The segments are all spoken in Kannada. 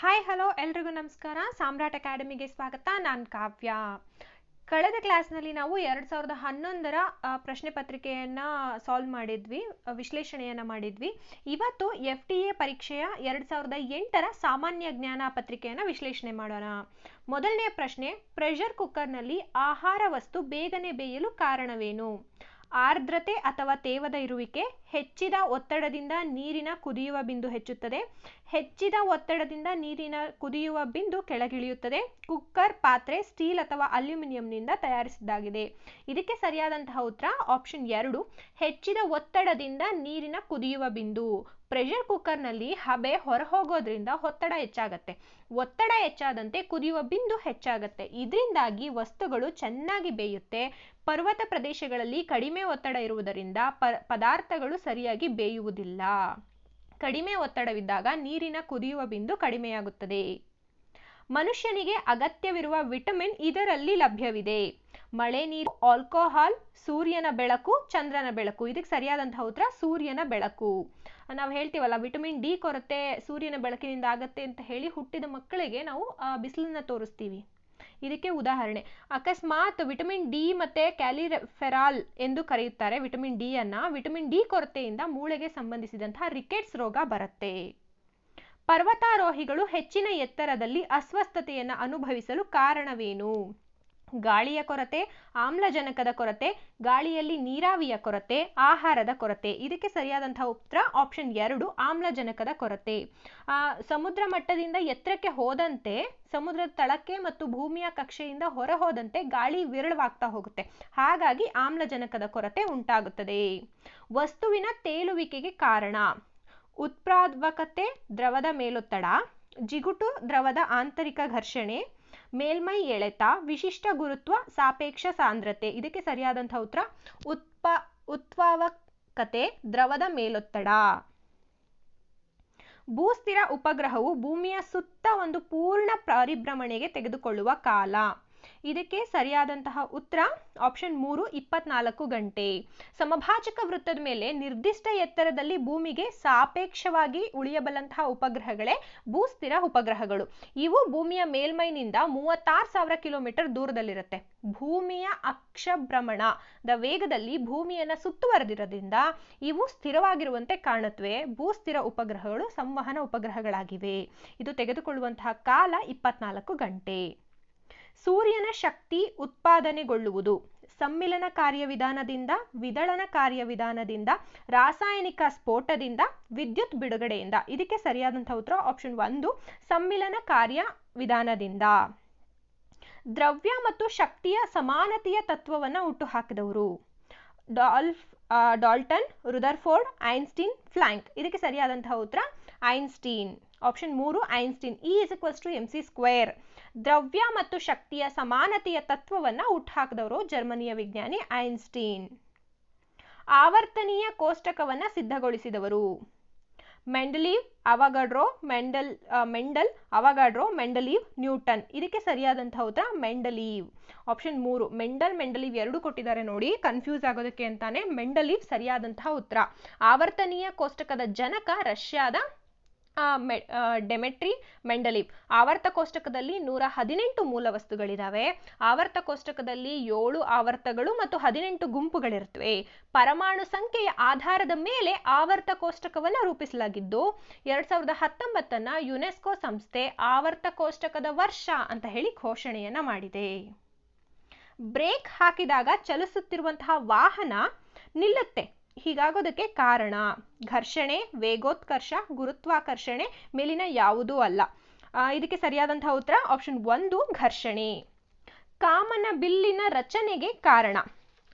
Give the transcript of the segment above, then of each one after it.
ಹಾಯ್ ಹಲೋ ಎಲ್ರಿಗೂ ನಮಸ್ಕಾರ. ಸಾಮ್ರಾಟ್ ಅಕಾಡೆಮಿಗೆ ಸ್ವಾಗತ. ನಾನು ಕಾವ್ಯ. ಕಳೆದ ಕ್ಲಾಸ್ನಲ್ಲಿ ನಾವು ಎರಡು ಸಾವಿರದ ಹನ್ನೊಂದರ ಪ್ರಶ್ನೆ ಪತ್ರಿಕೆಯನ್ನು ಸಾಲ್ವ್ ಮಾಡಿದ್ವಿ ವಿಶ್ಲೇಷಣೆಯನ್ನು ಮಾಡಿದ್ವಿ. ಇವತ್ತು ಎಫ್ ಟಿ ಎ ಪರೀಕ್ಷೆಯ ಎರಡು ಸಾವಿರದ ಎಂಟರ ಸಾಮಾನ್ಯ ಜ್ಞಾನ ಪತ್ರಿಕೆಯನ್ನು ವಿಶ್ಲೇಷಣೆ ಮಾಡೋಣ. ಮೊದಲನೆಯ ಪ್ರಶ್ನೆ ಪ್ರೆಷರ್ ಕುಕ್ಕರ್ನಲ್ಲಿ ಆಹಾರ ವಸ್ತು ಬೇಗನೆ ಬೇಯಲು ಕಾರಣವೇನು? ಆರ್ದ್ರತೆ ಅಥವಾ ತೇವದ ಇರುವಿಕೆ ಹೆಚ್ಚಿದ ಒತ್ತಡದಿಂದ ನೀರಿನ ಕುದಿಯುವ ಬಿಂದು ಹೆಚ್ಚುತ್ತದೆ. ಹೆಚ್ಚಿದ ಒತ್ತಡದಿಂದ ನೀರಿನ ಕುದಿಯುವ ಬಿಂದು ಕೆಳಗಿಳಿಯುತ್ತದೆ. ಕುಕ್ಕರ್, ಪಾತ್ರೆ, ಸ್ಟೀಲ್ ಅಥವಾ ಅಲ್ಯೂಮಿನಿಯಂನಿಂದ ತಯಾರಿಸಿದ್ದಾಗಿದೆ. ಇದಕ್ಕೆ ಸರಿಯಾದಂತಹ ಉತ್ತರ ಆಪ್ಷನ್ ಎರಡು. ಹೆಚ್ಚಿದ ಒತ್ತಡದಿಂದ ನೀರಿನ ಕುದಿಯುವ ಬಿಂದು. ಪ್ರೆಷರ್ ಕುಕ್ಕರ್ನಲ್ಲಿ ಹಬೆ ಹೊರ ಹೋಗೋದ್ರಿಂದ ಒತ್ತಡ ಹೆಚ್ಚಾಗತ್ತೆ. ಒತ್ತಡ ಹೆಚ್ಚಾದಂತೆ ಕುದಿಯುವ ಬಿಂದು ಹೆಚ್ಚಾಗತ್ತೆ. ಇದರಿಂದಾಗಿ ವಸ್ತುಗಳು ಚೆನ್ನಾಗಿ ಬೇಯುತ್ತೆ. ಪರ್ವತ ಪ್ರದೇಶಗಳಲ್ಲಿ ಕಡಿಮೆ ಒತ್ತಡ ಇರುವುದರಿಂದ ಪದಾರ್ಥಗಳು ಸರಿಯಾಗಿ ಬೇಯುವುದಿಲ್ಲ. ಕಡಿಮೆ ಒತ್ತಡವಿದ್ದಾಗ ನೀರಿನ ಕುದಿಯುವ ಬಿಂದು ಕಡಿಮೆಯಾಗುತ್ತದೆ. ಮನುಷ್ಯನಿಗೆ ಅಗತ್ಯವಿರುವ ವಿಟಮಿನ್ ಇದರಲ್ಲಿ ಲಭ್ಯವಿದೆ. ಮಳೆ ನೀರು, ಆಲ್ಕೋಹಾಲ್, ಸೂರ್ಯನ ಬೆಳಕು, ಚಂದ್ರನ ಬೆಳಕು. ಇದಕ್ಕೆ ಸರಿಯಾದಂತಹ ಉತ್ತರ ಸೂರ್ಯನ ಬೆಳಕು. ನಾವು ಹೇಳ್ತೀವಲ್ಲ ವಿಟಮಿನ್ ಡಿ ಕೊರತೆ ಸೂರ್ಯನ ಬೆಳಕಿನಿಂದ ಆಗತ್ತೆ ಅಂತ ಹೇಳಿ ಹುಟ್ಟಿದ ಮಕ್ಕಳಿಗೆ ನಾವು ಬಿಸಿಲನ್ನ ತೋರಿಸ್ತೀವಿ. ಇದಕ್ಕೆ ಉದಾಹರಣೆ. ಅಕಸ್ಮಾತ್ ವಿಟಮಿನ್ ಡಿ ಮತ್ತೆ ಕ್ಯಾಲಿಫೆರಾಲ್ ಎಂದು ಕರೆಯುತ್ತಾರೆ ವಿಟಮಿನ್ ಡಿ ಅನ್ನ. ವಿಟಮಿನ್ ಡಿ ಕೊರತೆಯಿಂದ ಮೂಳೆಗೆ ಸಂಬಂಧಿಸಿದಂತಹ ರಿಕೆಟ್ಸ್ ರೋಗ ಬರುತ್ತೆ. ಪರ್ವತಾರೋಹಿಗಳು ಹೆಚ್ಚಿನ ಎತ್ತರದಲ್ಲಿ ಅಸ್ವಸ್ಥತೆಯನ್ನು ಅನುಭವಿಸಲು ಕಾರಣವೇನು? ಗಾಳಿಯ ಕೊರತೆ, ಆಮ್ಲಜನಕದ ಕೊರತೆ, ಗಾಳಿಯಲ್ಲಿ ನೀರಾವಿಯ ಕೊರತೆ, ಆಹಾರದ ಕೊರತೆ. ಇದಕ್ಕೆ ಸರಿಯಾದಂತಹ ಉತ್ತರ ಆಪ್ಷನ್ ಎರಡು, ಆಮ್ಲಜನಕದ ಕೊರತೆ. ಸಮುದ್ರ ಮಟ್ಟದಿಂದ ಎತ್ತರಕ್ಕೆ ಹೋದಂತೆ ಸಮುದ್ರದ ತಳಕ್ಕೆ ಮತ್ತು ಭೂಮಿಯ ಕಕ್ಷೆಯಿಂದ ಹೊರ ಹೋದಂತೆ ಗಾಳಿ ವಿರಳವಾಗ್ತಾ ಹೋಗುತ್ತೆ. ಹಾಗಾಗಿ ಆಮ್ಲಜನಕದ ಕೊರತೆ ಉಂಟಾಗುತ್ತದೆ. ವಸ್ತುವಿನ ತೇಲುವಿಕೆಗೆ ಕಾರಣ. ಉತ್ಪಾದಕತೆ ದ್ರವದ ಮೇಲೊತ್ತಡ, ಜಿಗುಟು ದ್ರವದ ಆಂತರಿಕ ಘರ್ಷಣೆ ಮೇಲ್ಮೈ ಎಳೆತ, ವಿಶಿಷ್ಟ ಗುರುತ್ವ, ಸಾಪೇಕ್ಷ ಸಾಂದ್ರತೆ. ಇದಕ್ಕೆ ಸರಿಯಾದಂತಹ ಉತ್ತರ, ಉತ್ಪ, ಉತ್ಪಾವಕತೆ, ದ್ರವದ ಮೇಲೊತ್ತಡ. ಭೂಸ್ಥಿರ ಉಪಗ್ರಹವು ಭೂಮಿಯ ಸುತ್ತ ಒಂದು ಪೂರ್ಣ ಪರಿಭ್ರಮಣೆಗೆ ತೆಗೆದುಕೊಳ್ಳುವ ಕಾಲ. ಇದಕ್ಕೆ ಸರಿಯಾದಂತಹ ಉತ್ತರ ಆಪ್ಷನ್ ಮೂರು, ಇಪ್ಪತ್ನಾಲ್ಕು ಗಂಟೆ. ಸಮಭಾಜಕ ವೃತ್ತದ ಮೇಲೆ ನಿರ್ದಿಷ್ಟ ಎತ್ತರದಲ್ಲಿ ಭೂಮಿಗೆ ಸಾಪೇಕ್ಷವಾಗಿ ಉಳಿಯಬಲ್ಲಂತಹ ಉಪಗ್ರಹಗಳೇ ಭೂಸ್ಥಿರ ಉಪಗ್ರಹಗಳು. ಇವು ಭೂಮಿಯ ಮೇಲ್ಮೈನಿಂದ ಮೂವತ್ತಾರು ಸಾವಿರ ಕಿಲೋಮೀಟರ್ ದೂರದಲ್ಲಿರುತ್ತೆ. ಭೂಮಿಯ ಅಕ್ಷಭ್ರಮಣದ ವೇಗದಲ್ಲಿ ಭೂಮಿಯನ್ನು ಸುತ್ತುವರೆದಿರೋದ್ರಿಂದ ಇವು ಸ್ಥಿರವಾಗಿರುವಂತೆ ಕಾಣುತ್ತವೆ ಭೂಸ್ಥಿರ ಉಪಗ್ರಹಗಳು ಸಂವಹನ ಉಪಗ್ರಹಗಳಾಗಿವೆ. ಇದು ತೆಗೆದುಕೊಳ್ಳುವಂತಹ ಕಾಲ ಇಪ್ಪತ್ನಾಲ್ಕು ಗಂಟೆ. ಸೂರ್ಯನ ಶಕ್ತಿ ಉತ್ಪಾದನೆಗೊಳ್ಳುವುದು. ಸಮ್ಮಿಲನ ಕಾರ್ಯವಿಧಾನದಿಂದ, ವಿದಳನ ಕಾರ್ಯವಿಧಾನದಿಂದ, ರಾಸಾಯನಿಕ ಸ್ಫೋಟದಿಂದ, ವಿದ್ಯುತ್ ಬಿಡುಗಡೆಯಿಂದ. ಇದಕ್ಕೆ ಸರಿಯಾದಂಥ ಉತ್ತರ ಆಪ್ಷನ್ ಒಂದು, ಸಮ್ಮಿಲನ ಕಾರ್ಯವಿಧಾನದಿಂದ. ದ್ರವ್ಯ ಮತ್ತು ಶಕ್ತಿಯ ಸಮಾನತೆಯ ತತ್ವವನ್ನು ಹುಟ್ಟುಹಾಕಿದವರು ಡಾಲ್ಫ್ ಡಾಲ್ಟನ್, ರುದರ್ಫೋರ್ಡ್, ಐನ್ಸ್ಟೀನ್, ಫ್ಲಾಂಕ್. ಇದಕ್ಕೆ ಸರಿಯಾದಂತಹ ಉತ್ತರ, ಐನ್ಸ್ಟೀನ್. ಆಪ್ಷನ್ ಮೂರು Einstein E is equals to M C square ದ್ರವ್ಯ ಮತ್ತು ಶಕ್ತಿಯ ಸಮಾನತೆಯ ತತ್ವವನ್ನು ಹುಟ್ಟುಹಾಕಿದವರು ಜರ್ಮನಿಯ ವಿಜ್ಞಾನಿ ಐನ್ಸ್ಟೀನ್ ಆವರ್ತನೀಯ ಕೋಷ್ಟಕವನ್ನು ಸಿದ್ಧಗೊಳಿಸಿದವರು. Mendeleev, Avogadro, Mendel Mendel, Avogadro, Mendeleev, Newton. ಇದಕ್ಕೆ ಸರಿಯಾದಂತಹ ಉತ್ತರ ಮೆಂಡಲೀವ್. ಆಪ್ಷನ್ ಮೂರು, ಮೆಂಡಲ್, ಮೆಂಡಲೀವ್ ಎರಡು ಕೊಟ್ಟಿದ್ದಾರೆ ನೋಡಿ ಕನ್ಫ್ಯೂಸ್ ಆಗೋದಕ್ಕೆ ಅಂತಾನೆ ಮೆಂಡಲೀವ್ ಸರಿಯಾದಂತಹ ಉತ್ತರ. ಆವರ್ತನೀಯ ಕೋಷ್ಟಕದ ಜನಕ ರಷ್ಯಾದ ಡೆಮೆಟ್ರಿ ಮೆಂಡಲೀವ್ ಆವರ್ತ ಕೋಷ್ಟಕದಲ್ಲಿ ನೂರ ಹದಿನೆಂಟು ಮೂಲ ವಸ್ತುಗಳಿದಾವೆ. ಆವರ್ತ ಕೋಷ್ಟಕದಲ್ಲಿ ಏಳು ಆವರ್ತಗಳು ಮತ್ತು ಹದಿನೆಂಟು ಗುಂಪುಗಳಿರುತ್ತವೆ. ಪರಮಾಣು ಸಂಖ್ಯೆಯ ಆಧಾರದ ಮೇಲೆ ಆವರ್ತ ಕೋಷ್ಟಕವನ್ನು ರೂಪಿಸಲಾಗಿದ್ದು, ಎರಡ್ ಸಾವಿರದ ಹತ್ತೊಂಬತ್ತನ್ನ ಯುನೆಸ್ಕೋ ಸಂಸ್ಥೆ ಆವರ್ತ ಕೋಷ್ಟಕದ ವರ್ಷ ಅಂತ ಹೇಳಿ ಘೋಷಣೆಯನ್ನ ಮಾಡಿದೆ. ಬ್ರೇಕ್ ಹಾಕಿದಾಗ ಚಲಿಸುತ್ತಿರುವಂತಹ ವಾಹನ ನಿಲ್ಲುತ್ತೆ. ಹೀಗಾಗೋದಕ್ಕೆ ಕಾರಣ, ಘರ್ಷಣೆ, ವೇಗೋತ್ಕರ್ಷ, ಗುರುತ್ವಾಕರ್ಷಣೆ ಮೇಲಿನ ಯಾವುದೂ ಅಲ್ಲ. ಇದಕ್ಕೆ ಸರಿಯಾದಂತಹ ಉತ್ತರ ಆಪ್ಷನ್ ಒಂದು, ಘರ್ಷಣೆ. ಕಾಮನ ಬಿಲ್ಲಿನ ರಚನೆಗೆ ಕಾರಣ,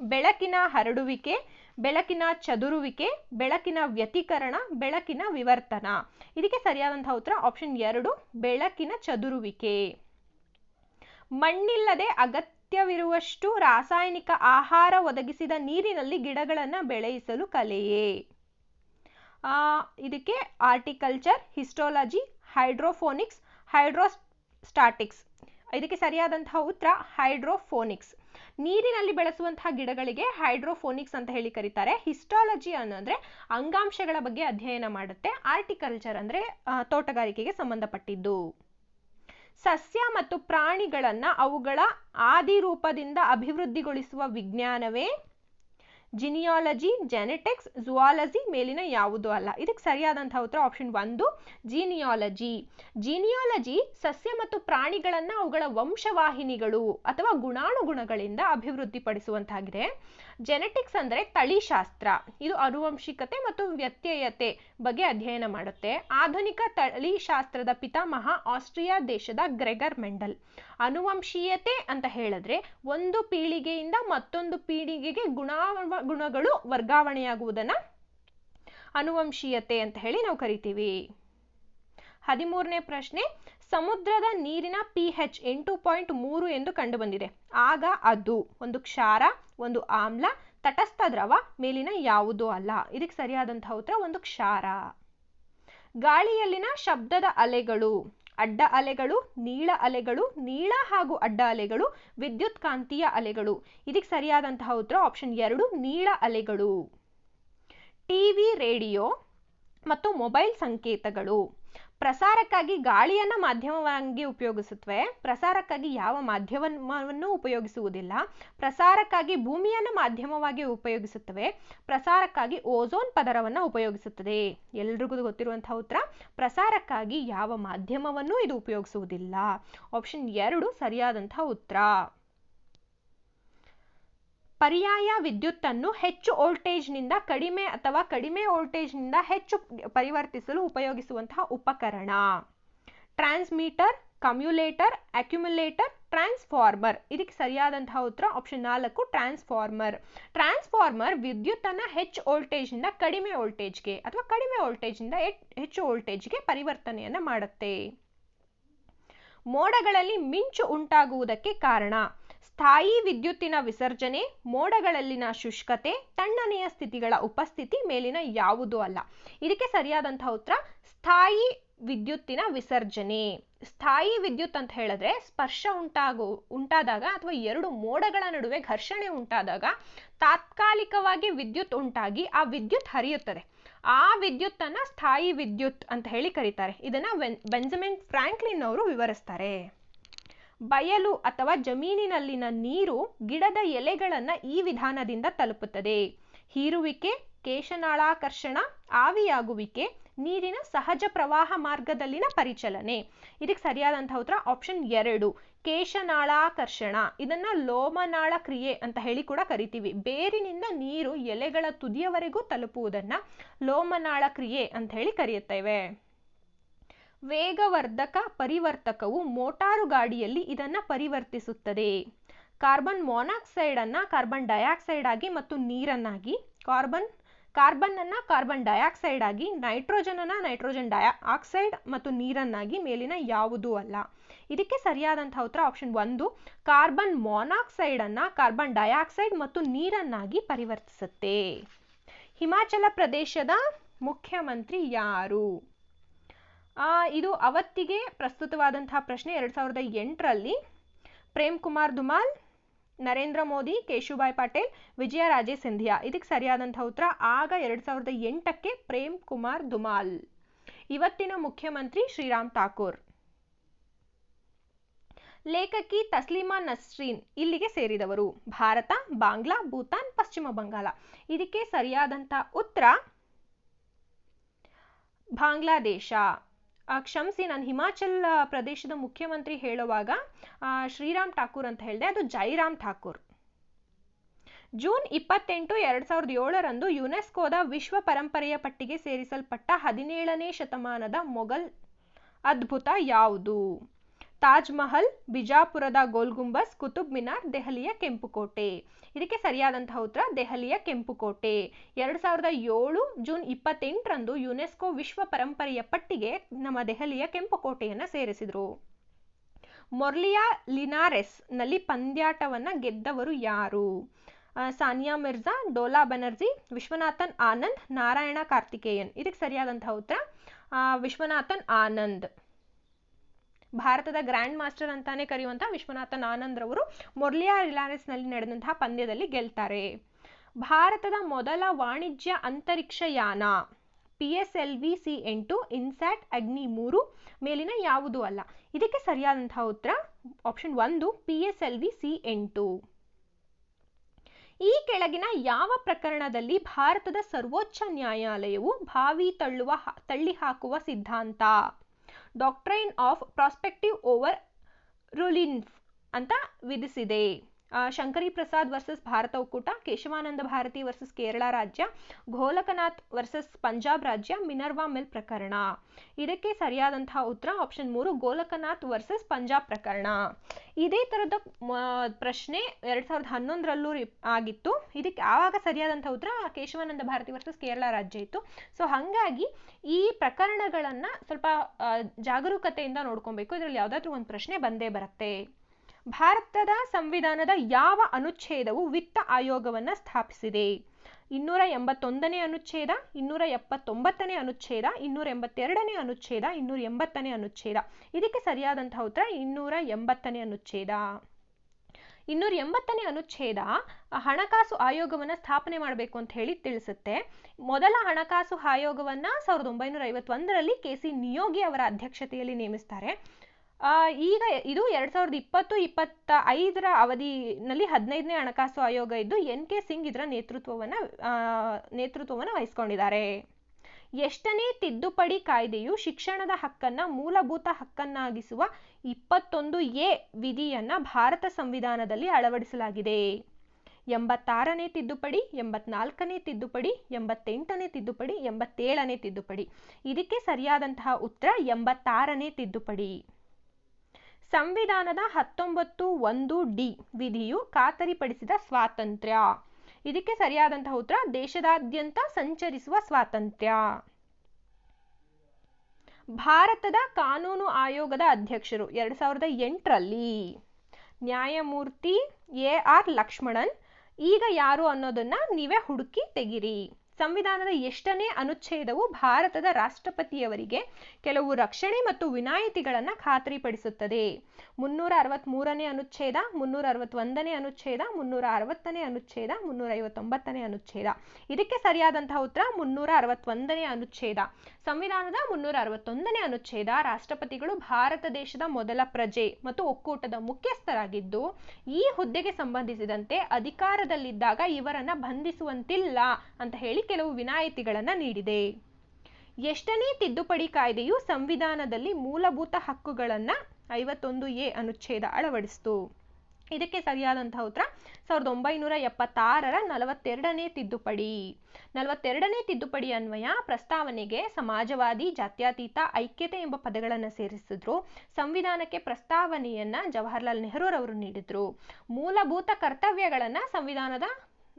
ಬೆಳಕಿನ ಹರಡುವಿಕೆ, ಬೆಳಕಿನ ಚದುರುವಿಕೆ, ಬೆಳಕಿನ ವ್ಯತಿಕರಣ, ಬೆಳಕಿನ ವಿವರ್ತನ. ಇದಕ್ಕೆ ಸರಿಯಾದಂತಹ ಉತ್ತರ ಆಪ್ಷನ್ ಎರಡು, ಬೆಳಕಿನ ಚದುರುವಿಕೆ. ಮಣ್ಣಿಲ್ಲದೆ ಅಗತ್ಯವಿರುವಷ್ಟು ರಾಸಾಯನಿಕ ಆಹಾರ ಒದಗಿಸಿದ ನೀರಿನಲ್ಲಿ ಗಿಡಗಳನ್ನು ಬೆಳೆಯಿಸಲು ಕಲೆಯೇ. ಇದಕ್ಕೆ ಆರ್ಟಿಕಲ್ಚರ್ ಹಿಸ್ಟೋಲಜಿ, ಹೈಡ್ರೋಫೋನಿಕ್ಸ್, ಹೈಡ್ರೋಸ್ಟಾಟಿಕ್ಸ್. ಇದಕ್ಕೆ ಸರಿಯಾದಂತಹ ಉತ್ತರ, ಹೈಡ್ರೋಫೋನಿಕ್ಸ್. ನೀರಿನಲ್ಲಿ ಬೆಳೆಸುವಂತಹ ಗಿಡಗಳಿಗೆ ಹೈಡ್ರೋಫೋನಿಕ್ಸ್ ಅಂತ ಹೇಳಿ ಕರೀತಾರೆ. ಹಿಸ್ಟಾಲಜಿ ಅನ್ನೋದ್ರೆ ಅಂಗಾಂಶಗಳ ಬಗ್ಗೆ ಅಧ್ಯಯನ ಮಾಡುತ್ತೆ. ಆರ್ಟಿಕಲ್ಚರ್ ಅಂದ್ರೆ ತೋಟಗಾರಿಕೆಗೆ ಸಂಬಂಧಪಟ್ಟಿದ್ದು. ಸಸ್ಯ ಮತ್ತು ಪ್ರಾಣಿಗಳನ್ನು ಅವುಗಳ ಆದಿರೂಪದಿಂದ ಅಭಿವೃದ್ಧಿಗೊಳಿಸುವ ವಿಜ್ಞಾನವೇ? ಜಿನಿಯಾಲಜಿ ಜೆನೆಟಿಕ್ಸ್ ಝುವಾಲಜಿ ಮೇಲಿನ ಯಾವುದೂ ಅಲ್ಲ. ಇದಕ್ಕೆ ಸರಿಯಾದಂಥ ಉತ್ತರ ಆಪ್ಷನ್ ಒಂದು ಜೀನಿಯಾಲಜಿ ಜೀನಿಯಾಲಜಿ ಸಸ್ಯ ಮತ್ತು ಪ್ರಾಣಿಗಳನ್ನು ಅವುಗಳ ವಂಶವಾಹಿನಿಗಳು ಅಥವಾ ಗುಣಾಣುಗುಣಗಳಿಂದ ಅಭಿವೃದ್ಧಿಪಡಿಸುವಂತಾಗಿದೆ. ಜೆನೆಟಿಕ್ಸ್ ಅಂದ್ರೆ ತಳಿಶಾಸ್ತ್ರ ಇದು ಅನುವಂಶಿಕತೆ ಮತ್ತು ವ್ಯತ್ಯಯತೆ ಬಗ್ಗೆ ಅಧ್ಯಯನ ಮಾಡುತ್ತೆ. ಆಧುನಿಕ ತಳಿಶಾಸ್ತ್ರದ ಪಿತಾಮಹ ಆಸ್ಟ್ರಿಯಾ ದೇಶದ ಗ್ರೆಗರ್ ಮೆಂಡಲ್. ಅನುವಂಶೀಯತೆ ಅಂತ ಹೇಳಿದ್ರೆ ಒಂದು ಪೀಳಿಗೆಯಿಂದ ಮತ್ತೊಂದು ಪೀಳಿಗೆಗೆ ಗುಣ ಗುಣಗಳು ವರ್ಗಾವಣೆಯಾಗುವುದನ್ನ ಅನುವಂಶೀಯತೆ ಅಂತ ಹೇಳಿ ನಾವು ಕರಿತೀವಿ. ಹದಿಮೂರನೇ ಪ್ರಶ್ನೆ ಸಮುದ್ರದ ನೀರಿನ ಪಿ ಹೆಚ್ ಎಂಟು ಪಾಯಿಂಟ್ ಮೂರು ಎಂದು ಕಂಡುಬಂದಿದೆ. ಆಗ ಅದು ಒಂದು ಕ್ಷಾರ, ಒಂದು ಆಮ್ಲ, ತಟಸ್ಥ ದ್ರವ ಮೇಲಿನ ಯಾವುದೂ ಅಲ್ಲ. ಇದಕ್ಕೆ ಸರಿಯಾದಂತಹ ಉತ್ತರ ಒಂದು ಕ್ಷಾರ. ಗಾಳಿಯಲ್ಲಿನ ಶಬ್ದದ ಅಲೆಗಳು, ಅಡ್ಡ ಅಲೆಗಳು, ನೀಳ ಅಲೆಗಳು, ನೀಳ ಹಾಗೂ ಅಡ್ಡ ಅಲೆಗಳು, ವಿದ್ಯುತ್ ಕಾಂತೀಯ ಅಲೆಗಳು. ಇದಕ್ಕೆ ಸರಿಯಾದಂತಹ ಉತ್ತರ ಆಪ್ಷನ್ ಎರಡು, ನೀಳ ಅಲೆಗಳು. ಟಿವಿ ರೇಡಿಯೋ ಮತ್ತು ಮೊಬೈಲ್ ಸಂಕೇತಗಳು. ಪ್ರಸಾರಕ್ಕಾಗಿ ಗಾಳಿಯನ್ನು ಮಾಧ್ಯಮವಾಗಿ ಉಪಯೋಗಿಸುತ್ತವೆ ಪ್ರಸಾರಕ್ಕಾಗಿ ಯಾವ ಮಾಧ್ಯಮವನ್ನು ಉಪಯೋಗಿಸುವುದಿಲ್ಲ. ಪ್ರಸಾರಕ್ಕಾಗಿ ಭೂಮಿಯನ್ನು ಮಾಧ್ಯಮವಾಗಿ ಉಪಯೋಗಿಸುತ್ತವೆ. ಪ್ರಸಾರಕ್ಕಾಗಿ ಓಝೋನ್ ಪದರವನ್ನು ಉಪಯೋಗಿಸುತ್ತದೆ. ಎಲ್ರಿಗೂ ಗೊತ್ತಿರುವಂತಹ ಉತ್ತರ, ಪ್ರಸಾರಕ್ಕಾಗಿ ಯಾವ ಮಾಧ್ಯಮವನ್ನು ಇದು ಉಪಯೋಗಿಸುವುದಿಲ್ಲ. ಆಪ್ಷನ್ ಎರಡು ಸರಿಯಾದಂತಹ ಉತ್ತರ. ಪರ್ಯಾಯ ವಿದ್ಯುತ್ತನ್ನು ಹೆಚ್ಚು ವೋಲ್ಟೇಜ್ನಿಂದ ಕಡಿಮೆ ಅಥವಾ ಕಡಿಮೆ ವೋಲ್ಟೇಜ್ನಿಂದ ಹೆಚ್ಚು ಪರಿವರ್ತಿಸಲು ಉಪಯೋಗಿಸುವಂತಹ ಉಪಕರಣ. Transmitter, commutator, accumulator, transformer. ಇದಕ್ಕೆ ಸರಿಯಾದಂತಹ ಉತ್ತರ ಆಪ್ಷನ್ ನಾಲ್ಕು, ಟ್ರಾನ್ಸ್ಫಾರ್ಮರ್. ಟ್ರಾನ್ಸ್ಫಾರ್ಮರ್ ವಿದ್ಯುತ್ತನ್ನು ಹೆಚ್ಚು ವೋಲ್ಟೇಜ್ನಿಂದ ಕಡಿಮೆ ವೋಲ್ಟೇಜ್ಗೆ ಅಥವಾ ಕಡಿಮೆ ವೋಲ್ಟೇಜ್ನಿಂದ ಹೆಚ್ಚು ವೋಲ್ಟೇಜ್ಗೆ ಪರಿವರ್ತನೆಯನ್ನು ಮಾಡುತ್ತೆ. ಮೋಡಗಳಲ್ಲಿ ಮಿಂಚು ಉಂಟಾಗುವುದಕ್ಕೆ ಕಾರಣ. ಸ್ಥಾಯಿ ವಿದ್ಯುತ್ತಿನ ವಿಸರ್ಜನೆ, ಮೋಡಗಳಲ್ಲಿನ ಶುಷ್ಕತೆ, ತಣ್ಣನೆಯ ಸ್ಥಿತಿಗಳ ಉಪಸ್ಥಿತಿ ಮೇಲಿನ ಯಾವುದೂ ಅಲ್ಲ. ಇದಕ್ಕೆ ಸರಿಯಾದಂತಹ ಉತ್ತರ, ಸ್ಥಾಯಿ ವಿದ್ಯುತ್ತಿನ ವಿಸರ್ಜನೆ. ಸ್ಥಾಯಿ ವಿದ್ಯುತ್ ಅಂತ ಹೇಳಿದ್ರೆ ಸ್ಪರ್ಶ ಉಂಟಾಗು, ಉಂಟಾದಾಗ ಅಥವಾ ಎರಡು ಮೋಡಗಳ ನಡುವೆ ಘರ್ಷಣೆ ಉಂಟಾದಾಗ ತಾತ್ಕಾಲಿಕವಾಗಿ ವಿದ್ಯುತ್ ಉಂಟಾಗಿ ಆ ವಿದ್ಯುತ್ ಹರಿಯುತ್ತದೆ. ಆ ವಿದ್ಯುತ್ತನ್ನು ಸ್ಥಾಯಿ ವಿದ್ಯುತ್ ಅಂತ ಹೇಳಿ ಕರೀತಾರೆ. ಇದನ್ನ ಬೆಂಜಮಿನ್ ಫ್ರಾಂಕ್ಲಿನ್ ಅವರು ವಿವರಿಸ್ತಾರೆ. ಬಯಲು ಅಥವಾ ಜಮೀನಿನಲ್ಲಿನ ನೀರು ಗಿಡದ ಎಲೆಗಳನ್ನು ಈ ವಿಧಾನದಿಂದ ತಲುಪುತ್ತದೆ. ಹೀರುವಿಕೆ, ಕೇಶನಾಳಾಕರ್ಷಣ, ಆವಿಯಾಗುವಿಕೆ, ನೀರಿನ ಸಹಜ ಪ್ರವಾಹ ಮಾರ್ಗದಲ್ಲಿನ ಪರಿಚಲನೆ. ಇದಕ್ಕೆ ಸರಿಯಾದಂತಹ ಉತ್ತರ ಆಪ್ಷನ್ ಎರಡು, ಕೇಶನಾಳಾಕರ್ಷಣ. ಇದನ್ನ ಲೋಮನಾಳ ಕ್ರಿಯೆ ಅಂತ ಹೇಳಿ ಕೂಡ ಕರಿತೀವಿ. ಬೇರಿನಿಂದ ನೀರು ಎಲೆಗಳ ತುದಿಯವರೆಗೂ ತಲುಪುವುದನ್ನ ಲೋಮನಾಳ ಕ್ರಿಯೆ ಅಂತ ಹೇಳಿ ಕರೆಯುತ್ತೇವೆ. ವೇಗವರ್ಧಕ ಪರಿವರ್ತಕವು ಮೋಟಾರು ಗಾಡಿಯಲ್ಲಿ ಇದನ್ನು ಪರಿವರ್ತಿಸುತ್ತದೆ. ಕಾರ್ಬನ್ ಮೊನಾಕ್ಸೈಡನ್ನು ಕಾರ್ಬನ್ ಡೈಆಕ್ಸೈಡ್ ಆಗಿ ಮತ್ತು ನೀರನ್ನಾಗಿ, ಕಾರ್ಬನ್ ಕಾರ್ಬನ್ನನ್ನು ಕಾರ್ಬನ್ ಡೈಆಕ್ಸೈಡ್ ಆಗಿ ನೈಟ್ರೋಜನನ್ನು ನೈಟ್ರೋಜನ್ ಡೈ ಆಕ್ಸೈಡ್ ಮತ್ತು ನೀರನ್ನಾಗಿ ಮೇಲಿನ ಯಾವುದೂ ಅಲ್ಲ. ಇದಕ್ಕೆ ಸರಿಯಾದಂಥ ಉತ್ತರ ಆಪ್ಷನ್ ಒಂದು, ಕಾರ್ಬನ್ ಮೊನಾಕ್ಸೈಡನ್ನು ಕಾರ್ಬನ್ ಡೈಆಕ್ಸೈಡ್ ಮತ್ತು ನೀರನ್ನಾಗಿ ಪರಿವರ್ತಿಸುತ್ತೆ. ಹಿಮಾಚಲ ಪ್ರದೇಶದ ಮುಖ್ಯಮಂತ್ರಿ ಯಾರು? ಇದು ಅವತ್ತಿಗೆ ಪ್ರಸ್ತುತವಾದಂತಹ ಪ್ರಶ್ನೆ ಎರಡು ಸಾವಿರದ ಎಂಟರಲ್ಲಿ ಪ್ರೇಮ್ ಕುಮಾರ್ ದುಮಾಲ್, ನರೇಂದ್ರ ಮೋದಿ, ಕೇಶುಭಾಯ್ ಪಟೇಲ್ ವಿಜಯರಾಜೇ ಸಿಂಧಿಯಾ. ಇದಕ್ಕೆ ಸರಿಯಾದಂತಹ ಉತ್ತರ ಆಗ ಎರಡ್ ಸಾವಿರದ ಎಂಟಕ್ಕೆ ಪ್ರೇಮ್ ಕುಮಾರ್ ದುಮಾಲ್. ಇವತ್ತಿನ ಮುಖ್ಯಮಂತ್ರಿ ಶ್ರೀರಾಮ್ ಠಾಕೂರ್. ಲೇಖಕಿ ತಸ್ಲಿಮಾ ನಸ್ರೀನ್ ಇಲ್ಲಿಗೆ ಸೇರಿದವರು. ಭಾರತ, ಬಾಂಗ್ಲಾ, ಭೂತಾನ್, ಪಶ್ಚಿಮ ಬಂಗಾಳ. ಇದಕ್ಕೆ ಸರಿಯಾದಂತ ಉತ್ತರ ಬಾಂಗ್ಲಾದೇಶ. ಕ್ಷಮಿಸಿ, ನಾನು ಹಿಮಾಚಲ್ ಪ್ರದೇಶದ ಮುಖ್ಯಮಂತ್ರಿ ಹೇಳುವಾಗ ಶ್ರೀರಾಮ್ ಠಾಕೂರ್ ಅಂತ ಹೇಳಿದೆ, ಅದು ಜೈರಾಮ್ ಠಾಕೂರ್. ಜೂನ್ ಇಪ್ಪತ್ತೆಂಟು ಎರಡ್ ಸಾವಿರದ ಏಳರಂದು ಯುನೆಸ್ಕೋದ ವಿಶ್ವ ಪರಂಪರೆಯ ಪಟ್ಟಿಗೆ ಸೇರಿಸಲ್ಪಟ್ಟ ಹದಿನೇಳನೇ ಶತಮಾನದ ಮೊಘಲ್ ಅದ್ಭುತ ಯಾವುದು? ತಾಜ್ ಮಹಲ್ ಬಿಜಾಪುರದ ಗೋಲ್ ಗುಂಬಸ್, ಕುತುಬ್ ಮಿನಾರ್, ದೆಹಲಿಯ ಕೆಂಪುಕೋಟೆ. ಇದಕ್ಕೆ ಸರಿಯಾದಂತಹ ಉತ್ತರ ದೆಹಲಿಯ ಕೆಂಪುಕೋಟೆ. ಎರಡು ಸಾವಿರದ ಏಳು ಜೂನ್ ಇಪ್ಪತ್ತೆಂಟರಂದು ಯುನೆಸ್ಕೋ ವಿಶ್ವ ಪರಂಪರೆಯ ಪಟ್ಟಿಗೆ ನಮ್ಮ ದೆಹಲಿಯ ಕೆಂಪುಕೋಟೆಯನ್ನ ಸೇರಿಸಿದ್ರು. ಮೊರ್ಲಿಯಾ ಲಿನಾರೆಸ್ನಲ್ಲಿ ಪಂದ್ಯಾಟವನ್ನ ಗೆದ್ದವರು ಯಾರು? ಸಾನಿಯಾ ಮಿರ್ಜಾ, ಡೋಲಾ ಬನರ್ಜಿ ವಿಶ್ವನಾಥನ್ ಆನಂದ್, ನಾರಾಯಣ ಕಾರ್ತಿಕೇಯನ್. ಇದಕ್ಕೆ ಸರಿಯಾದಂತಹ ಉತ್ತರ ವಿಶ್ವನಾಥನ್ ಆನಂದ್. ಭಾರತದ ಗ್ರ್ಯಾಂಡ್ ಮಾಸ್ಟರ್ ಅಂತಾನೆ ಕರೆಯುವಂತಹ ವಿಶ್ವನಾಥನ್ ಆನಂದ್ ರವರು ಮೊರ್ಲಿಯಾ ರಿಲಾರೆನ್ಸ್ನಲ್ಲಿ ನಡೆದಂತಹ ಪಂದ್ಯದಲ್ಲಿ ಗೆಲ್ತಾರೆ. ಭಾರತದ ಮೊದಲ ವಾಣಿಜ್ಯ ಅಂತರಿಕ್ಷ ಯಾನ, P S L V C ಎಂಟು, ಇನ್ಸ್ಯಾಟ್, ಅಗ್ನಿ ಮೂರು ಮೇಲಿನ ಯಾವುದು ಅಲ್ಲ. ಇದಕ್ಕೆ ಸರಿಯಾದಂತಹ ಉತ್ತರ ಆಪ್ಷನ್ ಒಂದು, P S L V C ಎಂಟು. ಈ ಕೆಳಗಿನ ಯಾವ ಪ್ರಕರಣದಲ್ಲಿ ಭಾರತದ ಸರ್ವೋಚ್ಚ ನ್ಯಾಯಾಲಯವು ಭಾವಿ ತಳ್ಳುವ ತಳ್ಳಿ ಹಾಕುವ ಸಿದ್ಧಾಂತ? Doctrine of prospective overruling ಅಂತ ವಿಧಿಸಿದೆ. ಶಂಕರಿ ಪ್ರಸಾದ್ ವರ್ಸಸ್ ಭಾರತ ಒಕ್ಕೂಟ, ಕೇಶವಾನಂದ ಭಾರತಿ ವರ್ಸಸ್ ಕೇರಳ ರಾಜ್ಯ ಘೋಲಕನಾಥ್ ವರ್ಸಸ್ ಪಂಜಾಬ್ ರಾಜ್ಯ, ಮಿನರ್ವಾ ಮಿಲ್ ಪ್ರಕರಣ. ಇದಕ್ಕೆ ಸರಿಯಾದಂತಹ ಉತ್ತರ ಆಪ್ಷನ್ ಮೂರು, ಗೋಲಕನಾಥ್ ವರ್ಸಸ್ ಪಂಜಾಬ್ ಪ್ರಕರಣ. ಇದೇ ತರದ ಪ್ರಶ್ನೆ ಎರಡ್ ಸಾವಿರದ ಹನ್ನೊಂದರಲ್ಲೂ ಆಗಿತ್ತು. ಇದಕ್ಕೆ ಆವಾಗ ಸರಿಯಾದಂತಹ ಉತ್ತರ ಕೇಶವಾನಂದ ಭಾರತಿ ವರ್ಸಸ್ ಕೇರಳ ರಾಜ್ಯ ಇತ್ತು. ಸೊ ಹಾಗಾಗಿ ಈ ಪ್ರಕರಣಗಳನ್ನ ಸ್ವಲ್ಪ ಜಾಗರೂಕತೆಯಿಂದ ನೋಡ್ಕೊಬೇಕು. ಇದರಲ್ಲಿ ಯಾವ್ದಾದ್ರು ಒಂದು ಪ್ರಶ್ನೆ ಬಂದೇ ಬರುತ್ತೆ. ಭಾರತದ ಸಂವಿಧಾನದ ಯಾವ ಅನುಚ್ಛೇದವು ವಿತ್ತ ಆಯೋಗವನ್ನ ಸ್ಥಾಪಿಸಿದೆ? ಇನ್ನೂರ ಎಂಬತ್ತೊಂದನೇ ಅನುಚ್ಛೇದ, ಇನ್ನೂರ ಎಪ್ಪತ್ತೊಂಬತ್ತನೇ ಅನುಚ್ಛೇದ, ಇನ್ನೂರ ಎಂಬತ್ತೆರಡನೇ ಅನುಚ್ಛೇದ, ಇನ್ನೂರ ಎಂಬತ್ತನೇ ಅನುಚ್ಛೇದ. ಇದಕ್ಕೆ ಸರಿಯಾದಂತಹ ಉತ್ತರ ಇನ್ನೂರ ಎಂಬತ್ತನೇ ಅನುಚ್ಛೇದ. ಇನ್ನೂರ ಎಂಬತ್ತನೇ ಅನುಚ್ಛೇದ ಹಣಕಾಸು ಆಯೋಗವನ್ನ ಸ್ಥಾಪನೆ ಮಾಡಬೇಕು ಅಂತ ಹೇಳಿ ತಿಳಿಸುತ್ತೆ. ಮೊದಲ ಹಣಕಾಸು ಆಯೋಗವನ್ನ ಸಾವಿರದ ಒಂಬೈನೂರ ಐವತ್ತೊಂದರಲ್ಲಿ ಕೆ ಸಿ ನಿಯೋಗಿ ಅವರ ಅಧ್ಯಕ್ಷತೆಯಲ್ಲಿ ನೇಮಿಸ್ತಾರೆ. ಈಗ ಇದು ಎರಡ್ ಸಾವಿರದ ಇಪ್ಪತ್ತು, ಇಪ್ಪತ್ತ ಐದರ ಅವಧಿನಲ್ಲಿ ಹದಿನೈದನೇ ಹಣಕಾಸು ಆಯೋಗ ಇದ್ದು ಎನ್ ಕೆ ಸಿಂಗ್ ಇದರ ನೇತೃತ್ವವನ್ನು ನೇತೃತ್ವವನ್ನು ವಹಿಸ್ಕೊಂಡಿದ್ದಾರೆ. ಎಷ್ಟನೇ ತಿದ್ದುಪಡಿ ಕಾಯ್ದೆಯು ಶಿಕ್ಷಣದ ಹಕ್ಕನ್ನ, ಮೂಲಭೂತ ಹಕ್ಕನ್ನಾಗಿಸುವ ಇಪ್ಪತ್ತೊಂದು ಎ ವಿಧಿಯನ್ನು ಭಾರತ ಸಂವಿಧಾನದಲ್ಲಿ ಅಳವಡಿಸಲಾಗಿದೆ. ಎಂಬತ್ತಾರನೇ ತಿದ್ದುಪಡಿ, ಎಂಬತ್ನಾಲ್ಕನೇ ತಿದ್ದುಪಡಿ, ಎಂಬತ್ತೆಂಟನೇ ತಿದ್ದುಪಡಿ, ಎಂಬತ್ತೇಳನೇ ತಿದ್ದುಪಡಿ. ಇದಕ್ಕೆ ಸರಿಯಾದಂತಹ ಉತ್ತರ ಎಂಬತ್ತಾರನೇ ತಿದ್ದುಪಡಿ. ಸಂವಿಧಾನದ ಹತ್ತೊಂಬತ್ತು ಒಂದು ಡಿ ವಿಧಿಯು ಖಾತರಿಪಡಿಸಿದ ಸ್ವಾತಂತ್ರ್ಯ. ಇದಕ್ಕೆ ಸರಿಯಾದಂತಹ ಉತ್ತರ, ದೇಶದಾದ್ಯಂತ ಸಂಚರಿಸುವ ಸ್ವಾತಂತ್ರ್ಯ. ಭಾರತದ ಕಾನೂನು ಆಯೋಗದ ಅಧ್ಯಕ್ಷರು ಎರಡ್ ಸಾವಿರದ ಎಂಟರಲ್ಲಿ. ನ್ಯಾಯಮೂರ್ತಿ ಎ ಆರ್ ಲಕ್ಷ್ಮಣನ್, ಈಗ ಯಾರು ಅನ್ನೋದನ್ನ ನೀವೇ ಹುಡುಕಿ ತೆಗಿರಿ. ಸಂವಿಧಾನದ ಎಷ್ಟನೇ ಅನುಚ್ಛೇದವು ಭಾರತದ ರಾಷ್ಟ್ರಪತಿಯವರಿಗೆ ಕೆಲವು ರಕ್ಷಣೆ ಮತ್ತು ವಿನಾಯಿತಿಗಳನ್ನು ಖಾತ್ರಿಪಡಿಸುತ್ತದೆ. ಮುನ್ನೂರ ಅರವತ್ಮೂರನೇ ಅನುಚ್ಛೇದ ಮುನ್ನೂರ ಅರವತ್ತೊಂದನೇ ಅನುಚ್ಛೇದ ಮುನ್ನೂರ ಅರವತ್ತನೇ ಅನುಚ್ಛೇದ ಮುನ್ನೂರ ಐವತ್ತೊಂಬತ್ತನೇ ಅನುಚ್ಛೇದ. ಇದಕ್ಕೆ ಸರಿಯಾದಂತಹ ಉತ್ತರ ಮುನ್ನೂರ ಅರವತ್ತೊಂದನೇ ಅನುಚ್ಛೇದ. ಸಂವಿಧಾನದ ಮುನ್ನೂರ ಅರವತ್ತೊಂದನೇ ಅನುಚ್ಛೇದ ರಾಷ್ಟ್ರಪತಿಗಳು ಭಾರತ ದೇಶದ ಮೊದಲ ಪ್ರಜೆ ಮತ್ತು ಒಕ್ಕೂಟದ ಮುಖ್ಯಸ್ಥರಾಗಿದ್ದು, ಈ ಹುದ್ದೆಗೆ ಸಂಬಂಧಿಸಿದಂತೆ ಅಧಿಕಾರದಲ್ಲಿದ್ದಾಗ ಇವರನ್ನ ಬಂಧಿಸುವಂತಿಲ್ಲ ಅಂತ ಹೇಳಿ ಕೆಲವು ವಿನಾಯಿತಿಗಳನ್ನು ನೀಡಿದೆ. ಎಷ್ಟನೇ ತಿದ್ದುಪಡಿ ಕಾಯ್ದೆಯು ಸಂವಿಧಾನದಲ್ಲಿ ಮೂಲಭೂತ ಹಕ್ಕುಗಳನ್ನ ಐವತ್ತೊಂದು ಎ ಅನುಚ್ಛೇದ ಅಳವಡಿಸಿತು. ಇದಕ್ಕೆ ಸರಿಯಾದಂತಹ ಉತ್ತರ ಸಾವಿರದ ಒಂಬೈನೂರ ಎಪ್ಪತ್ತಾರರ ನಲವತ್ತೆರಡನೇ ತಿದ್ದುಪಡಿ. ನಲವತ್ತೆರಡನೇ ತಿದ್ದುಪಡಿ ಅನ್ವಯ ಪ್ರಸ್ತಾವನೆಗೆ ಸಮಾಜವಾದಿ, ಜಾತ್ಯತೀತ, ಐಕ್ಯತೆ ಎಂಬ ಪದಗಳನ್ನು ಸೇರಿಸಿದ್ರು. ಸಂವಿಧಾನಕ್ಕೆ ಪ್ರಸ್ತಾವನೆಯನ್ನ ಜವಾಹರ್ಲಾಲ್ ನೆಹರೂರವರು ನೀಡಿದ್ರು. ಮೂಲಭೂತ ಕರ್ತವ್ಯಗಳನ್ನ ಸಂವಿಧಾನದ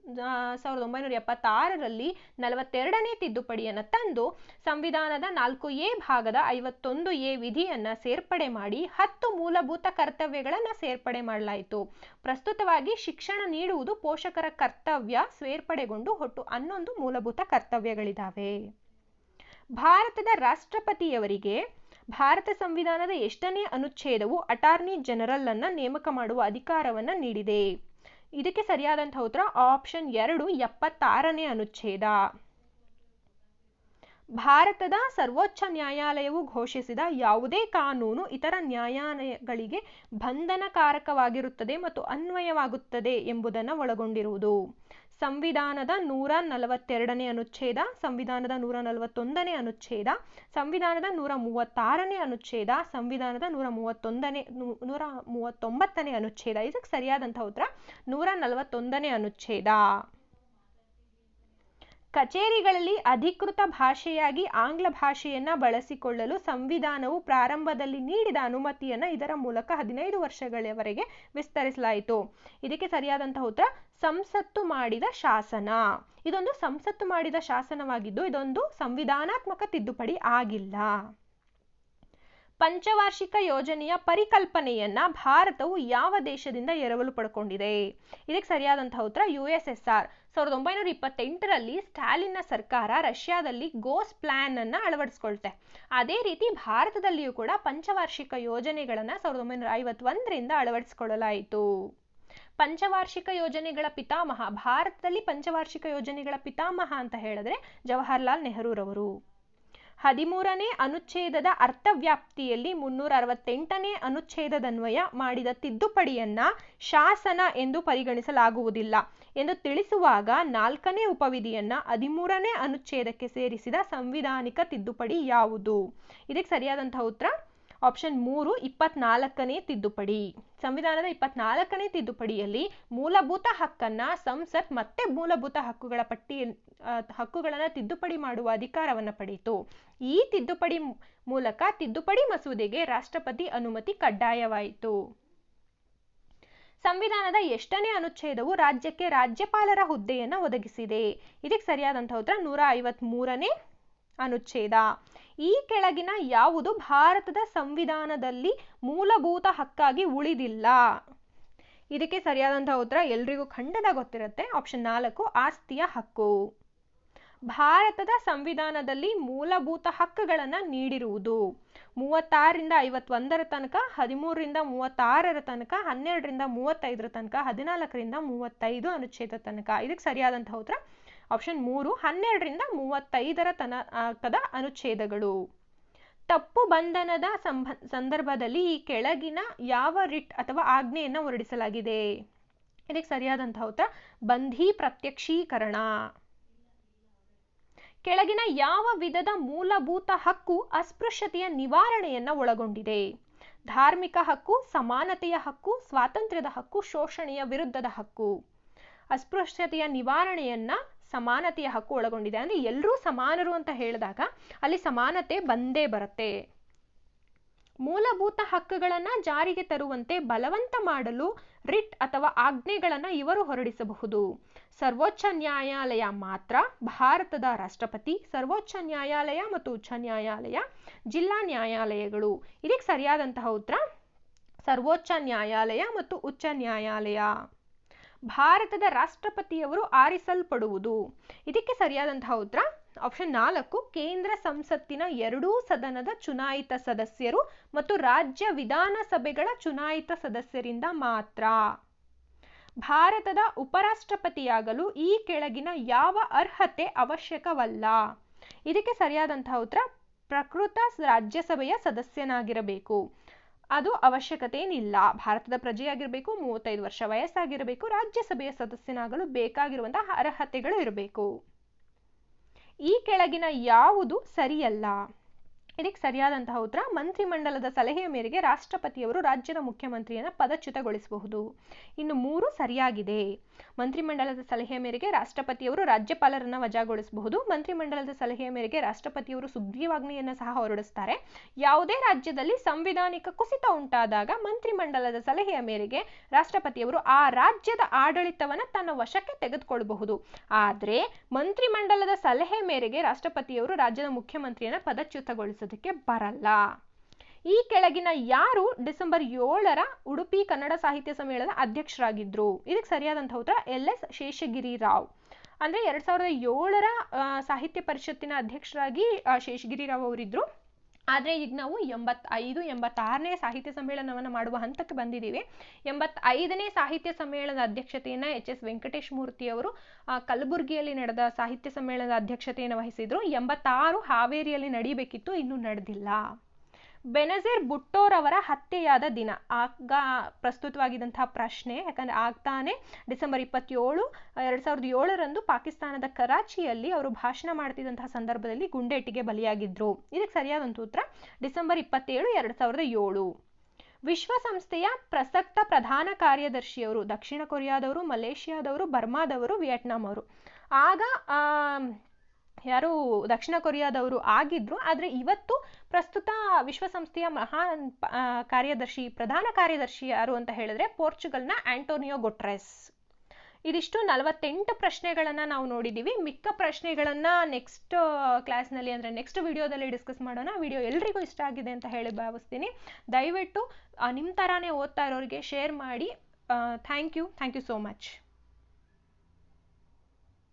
ಸಾವಿರದ ಒಂಬೈನೂರ ಎಪ್ಪತ್ತಾರರಲ್ಲಿ ನಲವತ್ತೆರಡನೇ ತಿದ್ದುಪಡಿಯನ್ನು ತಂದು ಸಂವಿಧಾನದ ನಾಲ್ಕು ಎ ಭಾಗದ ಐವತ್ತೊಂದು ಎ ವಿಧಿಯನ್ನು ಸೇರ್ಪಡೆ ಮಾಡಿ ಹತ್ತು ಮೂಲಭೂತ ಕರ್ತವ್ಯಗಳನ್ನು ಸೇರ್ಪಡೆ ಮಾಡಲಾಯಿತು. ಪ್ರಸ್ತುತವಾಗಿ ಶಿಕ್ಷಣ ನೀಡುವುದು ಪೋಷಕರ ಕರ್ತವ್ಯ, ಸೇರ್ಪಡೆಗೊಂಡು ಒಟ್ಟು ಹನ್ನೊಂದು ಮೂಲಭೂತ ಕರ್ತವ್ಯಗಳಿದ್ದಾವೆ ಭಾರತದ ರಾಷ್ಟ್ರಪತಿಯವರಿಗೆ ಭಾರತ ಸಂವಿಧಾನದ ಎಷ್ಟನೇ ಅನುಚ್ಛೇದವು ಅಟಾರ್ನಿ ಜನರಲ್ ಅನ್ನ ನೇಮಕ ಮಾಡುವ ಅಧಿಕಾರವನ್ನ ನೀಡಿದೆ. ಇದಕ್ಕೆ ಸರಿಯಾದಂಥ ಉತ್ತರ ಆಪ್ಷನ್ ಎರಡು, ಎಪ್ಪತ್ತಾರನೇ ಅನುಚ್ಛೇದ. ಭಾರತದ ಸರ್ವೋಚ್ಚ ನ್ಯಾಯಾಲಯವು ಘೋಷಿಸಿದ ಯಾವುದೇ ಕಾನೂನು ಇತರ ನ್ಯಾಯಾಲಯಗಳಿಗೆ ಬಂಧನಕಾರಕವಾಗಿರುತ್ತದೆ ಮತ್ತು ಅನ್ವಯವಾಗುತ್ತದೆ ಎಂಬುದನ್ನು ಒಳಗೊಂಡಿರುವುದು. ಸಂವಿಧಾನದ ನೂರ ನಲವತ್ತೆರಡನೇ ಅನುಚ್ಛೇದ, ಸಂವಿಧಾನದ ನೂರ ನಲವತ್ತೊಂದನೇ ಅನುಚ್ಛೇದ, ಸಂವಿಧಾನದ ನೂರ ಮೂವತ್ತಾರನೇ ಅನುಚ್ಛೇದ, ಸಂವಿಧಾನದ ನೂರ ಮೂವತ್ತೊಂದನೇ ನೂರ ಮೂವತ್ತೊಂಬತ್ತನೇ ಅನುಚ್ಛೇದ. ಇದಕ್ಕೆ ಸರಿಯಾದಂಥ ಉತ್ತರ ನೂರ ನಲವತ್ತೊಂದನೇ ಅನುಚ್ಛೇದ. ಕಚೇರಿಗಳಲ್ಲಿ ಅಧಿಕೃತ ಭಾಷೆಯಾಗಿ ಆಂಗ್ಲ ಭಾಷೆಯನ್ನ ಬಳಸಿಕೊಳ್ಳಲು ಸಂವಿಧಾನವು ಪ್ರಾರಂಭದಲ್ಲಿ ನೀಡಿದ ಅನುಮತಿಯನ್ನ ಇದರ ಮೂಲಕ ಹದಿನೈದು ವರ್ಷಗಳವರೆಗೆ ವಿಸ್ತರಿಸಲಾಯಿತು. ಇದಕ್ಕೆ ಸರಿಯಾದಂತಹ ಉತ್ತರ, ಸಂಸತ್ತು ಮಾಡಿದ ಶಾಸನ. ಇದೊಂದು ಸಂಸತ್ತು ಮಾಡಿದ ಶಾಸನವಾಗಿದ್ದು, ಇದೊಂದು ಸಂವಿಧಾನಾತ್ಮಕ ತಿದ್ದುಪಡಿ ಆಗಿಲ್ಲ. ಪಂಚವಾರ್ಷಿಕ ಯೋಜನೆಯ ಪರಿಕಲ್ಪನೆಯನ್ನ ಭಾರತವು ಯಾವ ದೇಶದಿಂದ ಎರವಲು ಪಡ್ಕೊಂಡಿದೆ? ಇದಕ್ಕೆ ಸರಿಯಾದಂತಹ ಉತ್ತರ ಯು ಎಸ್ ಎಸ್ ಆರ್. ಸಾವಿರದ ಒಂಬೈನೂರ ಇಪ್ಪತ್ತೆಂಟರಲ್ಲಿ ಸ್ಟಾಲಿನ್ನ ಸರ್ಕಾರ ರಷ್ಯಾದಲ್ಲಿ ಗೋಸ್ ಪ್ಲಾನ್ ಅನ್ನ ಅಳವಡಿಸ್ಕೊಳ್ತೆ. ಅದೇ ರೀತಿ ಭಾರತದಲ್ಲಿಯೂ ಕೂಡ ಪಂಚವಾರ್ಷಿಕ ಯೋಜನೆಗಳನ್ನ ಸಾವಿರದ ಒಂಬೈನೂರ ಐವತ್ತೊಂದರಿಂದ ಅಳವಡಿಸಿಕೊಳ್ಳಲಾಯಿತು. ಪಂಚವಾರ್ಷಿಕ ಯೋಜನೆಗಳ ಪಿತಾಮಹ, ಭಾರತದಲ್ಲಿ ಪಂಚವಾರ್ಷಿಕ ಯೋಜನೆಗಳ ಪಿತಾಮಹ ಅಂತ ಹೇಳಿದ್ರೆ ಜವಾಹರ್ಲಾಲ್ ನೆಹರೂರವರು. ಹದಿಮೂರನೇ ಅನುಚ್ಛೇದದ ಅರ್ಥವ್ಯಾಪ್ತಿಯಲ್ಲಿ ಮುನ್ನೂರ ಅರವತ್ತೆಂಟನೇ ಅನುಚ್ಛೇದದನ್ವಯ ಮಾಡಿದ ತಿದ್ದುಪಡಿಯನ್ನ ಶಾಸನ ಎಂದು ಪರಿಗಣಿಸಲಾಗುವುದಿಲ್ಲ ಎಂದು ತಿಳಿಸುವಾಗ ನಾಲ್ಕನೇ ಉಪವಿಧಿಯನ್ನ ಹದಿಮೂರನೇ ಅನುಚ್ಛೇದಕ್ಕೆ ಸೇರಿಸಿದ ಸಂವಿಧಾನಿಕ ತಿದ್ದುಪಡಿ ಯಾವುದು? ಇದಕ್ಕೆ ಸರಿಯಾದಂತಹ ಉತ್ತರ ಆಪ್ಷನ್ ಮೂರು, ಇಪ್ಪತ್ನಾಲ್ಕನೇ ತಿದ್ದುಪಡಿ. ಸಂವಿಧಾನದ ಇಪ್ಪತ್ನಾಲ್ಕನೇ ತಿದ್ದುಪಡಿಯಲ್ಲಿ ಮೂಲಭೂತ ಹಕ್ಕನ್ನ ಸಂಸತ್ ಮತ್ತೆ ಮೂಲಭೂತ ಹಕ್ಕುಗಳ ಪಟ್ಟಿ ಹಕ್ಕುಗಳನ್ನು ತಿದ್ದುಪಡಿ ಮಾಡುವ ಅಧಿಕಾರವನ್ನು ಪಡೆಯಿತು. ಈ ತಿದ್ದುಪಡಿ ಮೂಲಕ ತಿದ್ದುಪಡಿ ಮಸೂದೆಗೆ ರಾಷ್ಟ್ರಪತಿ ಅನುಮತಿ ಕಡ್ಡಾಯವಾಯಿತು. ಸಂವಿಧಾನದ ಎಷ್ಟನೇ ಅನುಚ್ಛೇದವು ರಾಜ್ಯಕ್ಕೆ ರಾಜ್ಯಪಾಲರ ಹುದ್ದೆಯನ್ನು ಒದಗಿಸಿದೆ. ಇದಕ್ಕೆ ಸರಿಯಾದಂತಹ ಉತ್ತರ ನೂರ ಐವತ್ತ್ ಮೂರನೇ ಅನುಚ್ಛೇದ. ಈ ಕೆಳಗಿನ ಯಾವುದು ಭಾರತದ ಸಂವಿಧಾನದಲ್ಲಿ ಮೂಲಭೂತ ಹಕ್ಕಾಗಿ ಉಳಿದಿಲ್ಲ? ಇದಕ್ಕೆ ಸರಿಯಾದಂತಹ ಉತ್ತರ ಎಲ್ರಿಗೂ ಖಂಡದ ಗೊತ್ತಿರುತ್ತೆ. ಆಪ್ಷನ್ ನಾಲ್ಕು, ಆಸ್ತಿಯ ಹಕ್ಕು. ಭಾರತದ ಸಂವಿಧಾನದಲ್ಲಿ ಮೂಲಭೂತ ಹಕ್ಕುಗಳನ್ನು ನೀಡಿರುವುದು ಮೂವತ್ತಾರರಿಂದ ಐವತ್ತೊಂದರ ತನಕ, ಹದಿಮೂರರಿಂದ ಮೂವತ್ತಾರರ ತನಕ, ಹನ್ನೆರಡರಿಂದ ಮೂವತ್ತೈದರ ತನಕ, ಹದಿನಾಲ್ಕರಿಂದ ಮೂವತ್ತೈದು ಅನುಚ್ಛೇದ ತನಕ. ಇದಕ್ಕೆ ಸರಿಯಾದಂತಹ ಉತ್ತರ ಆಪ್ಷನ್ ಮೂರು, ಹನ್ನೆರಡರಿಂದ ಮೂವತ್ತೈದರ ತನಕದ ಅನುಚ್ಛೇದಗಳು. ತಪ್ಪು ಬಂಧನದ ಸಂಬ ಸಂದರ್ಭದಲ್ಲಿ ಈ ಕೆಳಗಿನ ಯಾವ ರಿಟ್ ಅಥವಾ ಆಜ್ಞೆಯನ್ನು ಹೊರಡಿಸಲಾಗಿದೆ? ಇದಕ್ಕೆ ಸರಿಯಾದಂತಹ ಉತ್ತರ, ಬಂಧಿ ಪ್ರತ್ಯಕ್ಷೀಕರಣ. ಕೆಳಗಿನ ಯಾವ ವಿಧದ ಮೂಲಭೂತ ಹಕ್ಕು ಅಸ್ಪೃಶ್ಯತೆಯ ನಿವಾರಣೆಯನ್ನ ಒಳಗೊಂಡಿದೆ? ಧಾರ್ಮಿಕ ಹಕ್ಕು, ಸಮಾನತೆಯ ಹಕ್ಕು, ಸ್ವಾತಂತ್ರ್ಯದ ಹಕ್ಕು, ಶೋಷಣೆಯ ವಿರುದ್ಧದ ಹಕ್ಕು. ಅಸ್ಪೃಶ್ಯತೆಯ ನಿವಾರಣೆಯನ್ನ ಸಮಾನತೆಯ ಹಕ್ಕು ಒಳಗೊಂಡಿದೆ. ಅಂದ್ರೆ ಎಲ್ಲರೂ ಸಮಾನರು ಅಂತ ಹೇಳಿದಾಗ ಅಲ್ಲಿ ಸಮಾನತೆ ಬಂದೇ ಬರುತ್ತೆ. ಮೂಲಭೂತ ಹಕ್ಕುಗಳನ್ನ ಜಾರಿಗೆ ತರುವಂತೆ ಬಲವಂತ ಮಾಡಲು ರಿಟ್ ಅಥವಾ ಆಜ್ಞೆಗಳನ್ನು ಇವರು ಹೊರಡಿಸಬಹುದು. ಸರ್ವೋಚ್ಚ ನ್ಯಾಯಾಲಯ ಮಾತ್ರ ಭಾರತದ ರಾಷ್ಟ್ರಪತಿ, ಸರ್ವೋಚ್ಚ ನ್ಯಾಯಾಲಯ ಮತ್ತು ಉಚ್ಚ ನ್ಯಾಯಾಲಯ ಜಿಲ್ಲಾ ನ್ಯಾಯಾಲಯಗಳು. ಇದಕ್ಕೆ ಸರಿಯಾದಂತಹ ಉತ್ತರ, ಸರ್ವೋಚ್ಚ ನ್ಯಾಯಾಲಯ ಮತ್ತು ಉಚ್ಚ ನ್ಯಾಯಾಲಯ. ಭಾರತದ ರಾಷ್ಟ್ರಪತಿಯವರು ಆರಿಸಲ್ಪಡುವುದು. ಇದಕ್ಕೆ ಸರಿಯಾದಂತಹ ಉತ್ತರ ಆಪ್ಷನ್ ನಾಲ್ಕು, ಕೇಂದ್ರ ಸಂಸತ್ತಿನ ಎರಡೂ ಸದನದ ಚುನಾಯಿತ ಸದಸ್ಯರು ಮತ್ತು ರಾಜ್ಯ ವಿಧಾನಸಭೆಗಳ ಚುನಾಯಿತ ಸದಸ್ಯರಿಂದ ಮಾತ್ರ. ಭಾರತದ ಉಪರಾಷ್ಟ್ರಪತಿಯಾಗಲು ಈ ಕೆಳಗಿನ ಯಾವ ಅರ್ಹತೆ ಅವಶ್ಯಕವಲ್ಲ? ಇದಕ್ಕೆ ಸರಿಯಾದಂತಹ ಉತ್ತರ, ಪ್ರಕೃತ ರಾಜ್ಯಸಭೆಯ ಸದಸ್ಯನಾಗಿರಬೇಕು. ಅದು ಅವಶ್ಯಕತೆ ಏನಿಲ್ಲ ಭಾರತದ ಪ್ರಜೆಯಾಗಿರಬೇಕು, ಮೂವತ್ತೈದು ವರ್ಷ ವಯಸ್ಸಾಗಿರಬೇಕು, ರಾಜ್ಯಸಭೆಯ ಸದಸ್ಯನಾಗಲು ಬೇಕಾಗಿರುವಂತಹ ಅರ್ಹತೆಗಳು ಇರಬೇಕು. ಈ ಕೆಳಗಿನ ಯಾವುದು ಸರಿಯಲ್ಲ. ಇದಕ್ಕೆ ಸರಿಯಾದಂತಹ ಉತ್ತರ, ಮಂತ್ರಿಮಂಡಲದ ಸಲಹೆಯ ಮೇರೆಗೆ ರಾಷ್ಟ್ರಪತಿಯವರು ರಾಜ್ಯದ ಮುಖ್ಯಮಂತ್ರಿಯನ್ನು ಪದಚ್ಯುತಗೊಳಿಸಬಹುದು ಇನ್ನು ಮೂರು ಸರಿಯಾಗಿದೆ. ಮಂತ್ರಿಮಂಡಲದ ಸಲಹೆಯ ಮೇರೆಗೆ ರಾಷ್ಟ್ರಪತಿಯವರು ರಾಜ್ಯಪಾಲರನ್ನ ವಜಾಗೊಳಿಸಬಹುದು. ಮಂತ್ರಿಮಂಡಲದ ಸಲಹೆಯ ಮೇರೆಗೆ ರಾಷ್ಟ್ರಪತಿಯವರು ಸುಗ್ರೀವಾಜ್ಞೆಯನ್ನು ಸಹ ಹೊರಡಿಸ್ತಾರೆ. ಯಾವುದೇ ರಾಜ್ಯದಲ್ಲಿ ಸಂವಿಧಾನಿಕ ಕುಸಿತ ಉಂಟಾದಾಗ ಮಂತ್ರಿಮಂಡಲದ ಸಲಹೆಯ ಮೇರೆಗೆ ರಾಷ್ಟ್ರಪತಿಯವರು ಆ ರಾಜ್ಯದ ಆಡಳಿತವನ್ನು ತನ್ನ ವಶಕ್ಕೆ ತೆಗೆದುಕೊಳ್ಳಬಹುದು ಆದರೆ ಮಂತ್ರಿಮಂಡಲದ ಸಲಹೆ ಮೇರೆಗೆ ರಾಷ್ಟ್ರಪತಿಯವರು ರಾಜ್ಯದ ಮುಖ್ಯಮಂತ್ರಿಯನ್ನ ಪದಚ್ಯುತಗೊಳಿಸ ಬರಲ್ಲ. ಈ ಕೆಳಗಿನ ಯಾರು ಡಿಸೆಂಬರ್ ಏಳರ ಉಡುಪಿ ಕನ್ನಡ ಸಾಹಿತ್ಯ ಸಮ್ಮೇಳನದ ಅಧ್ಯಕ್ಷರಾಗಿದ್ರು? ಇದಕ್ಕೆ ಸರಿಯಾದಂತಹ ಉತ್ತರ ಎಲ್ ಎಸ್ ಶೇಷಗಿರಿ ರಾವ್. ಅಂದ್ರೆ ಎರಡ್ ಸಾವಿರದ ಏಳರ ಸಾಹಿತ್ಯ ಪರಿಷತ್ತಿನ ಅಧ್ಯಕ್ಷರಾಗಿ ಶೇಷಗಿರಿ ರಾವ್ ಅವರಿದ್ರು. ಆದರೆ ಈಗ ನಾವು ಎಂಬತ್ತೈದು, ಎಂಬತ್ತಾರನೇ ಸಾಹಿತ್ಯ ಸಮ್ಮೇಳನವನ್ನು ಮಾಡುವ ಹಂತಕ್ಕೆ ಬಂದಿದ್ದೀವಿ. ಎಂಬತ್ತೈದನೇ ಸಾಹಿತ್ಯ ಸಮ್ಮೇಳನದ ಅಧ್ಯಕ್ಷತೆಯನ್ನು ಎಚ್ ಎಸ್ ವೆಂಕಟೇಶ್ ಮೂರ್ತಿಯವರು ಕಲಬುರಗಿಯಲ್ಲಿ ನಡೆದ ಸಾಹಿತ್ಯ ಸಮ್ಮೇಳನದ ಅಧ್ಯಕ್ಷತೆಯನ್ನು ವಹಿಸಿದ್ರು. ಎಂಬತ್ತಾರು ಹಾವೇರಿಯಲ್ಲಿ ನಡೀಬೇಕಿತ್ತು, ಇನ್ನೂ ನಡೆದಿಲ್ಲ. ಬೆನಜೀರ್ ಬುಟ್ಟೋರವರ ಹತ್ಯೆಯಾದ ದಿನ. ಆಗ ಪ್ರಸ್ತುತವಾಗಿದ್ದಂತಹ ಪ್ರಶ್ನೆ, ಯಾಕಂದ್ರೆ ಆಗ್ತಾನೆ ಡಿಸೆಂಬರ್ ಇಪ್ಪತ್ತೇಳು, ಎರಡ್ ಸಾವಿರದ ಏಳರಂದು ಪಾಕಿಸ್ತಾನದ ಕರಾಚಿಯಲ್ಲಿ ಅವರು ಭಾಷಣ ಮಾಡ್ತಿದ್ದಂತಹ ಸಂದರ್ಭದಲ್ಲಿ ಗುಂಡೇಟಿಗೆ ಬಲಿಯಾಗಿದ್ರು. ಇದಕ್ಕೆ ಸರಿಯಾದಂತ ಉತ್ತರ, ಡಿಸೆಂಬರ್ ಇಪ್ಪತ್ತೇಳು, ಎರಡ್ ಸಾವಿರದ ಏಳು. ವಿಶ್ವಸಂಸ್ಥೆಯ ಪ್ರಸಕ್ತ ಪ್ರಧಾನ ಕಾರ್ಯದರ್ಶಿಯವರು, ದಕ್ಷಿಣ ಕೊರಿಯಾದವರು, ಮಲೇಷಿಯಾದವರು, ಬರ್ಮಾದವರು, ವಿಯೆಟ್ನಾಂ ಅವರು. ಆಗ ಯಾರು ದಕ್ಷಿಣ ಕೊರಿಯಾದವರು ಆಗಿದ್ರು, ಆದರೆ ಇವತ್ತು ಪ್ರಸ್ತುತ ವಿಶ್ವಸಂಸ್ಥೆಯ ಮಹಾ ಕಾರ್ಯದರ್ಶಿ, ಪ್ರಧಾನ ಕಾರ್ಯದರ್ಶಿ ಯಾರು ಅಂತ ಹೇಳಿದ್ರೆ ಪೋರ್ಚುಗಲ್ನ ಆಂಟೋನಿಯೋ ಗೊಟ್ರೆಸ್. ಇದಿಷ್ಟು ನಲವತ್ತೆಂಟು ಪ್ರಶ್ನೆಗಳನ್ನು ನಾವು ನೋಡಿದ್ದೀವಿ ಮಿಕ್ಕ ಪ್ರಶ್ನೆಗಳನ್ನು ನೆಕ್ಸ್ಟ್ ಕ್ಲಾಸ್ನಲ್ಲಿ ಅಂದರೆ ನೆಕ್ಸ್ಟ್ ವಿಡಿಯೋದಲ್ಲಿ ಡಿಸ್ಕಸ್ ಮಾಡೋಣ. ವಿಡಿಯೋ ಎಲ್ರಿಗೂ ಇಷ್ಟ ಆಗಿದೆ ಅಂತ ಹೇಳಿ ಭಾವಿಸ್ತೀನಿ. ದಯವಿಟ್ಟು ನಿಮ್ಮ ಥರಾನೇ ಓದ್ತಾ ಇರೋರಿಗೆ ಶೇರ್ ಮಾಡಿ. Thank you. Thank you so much.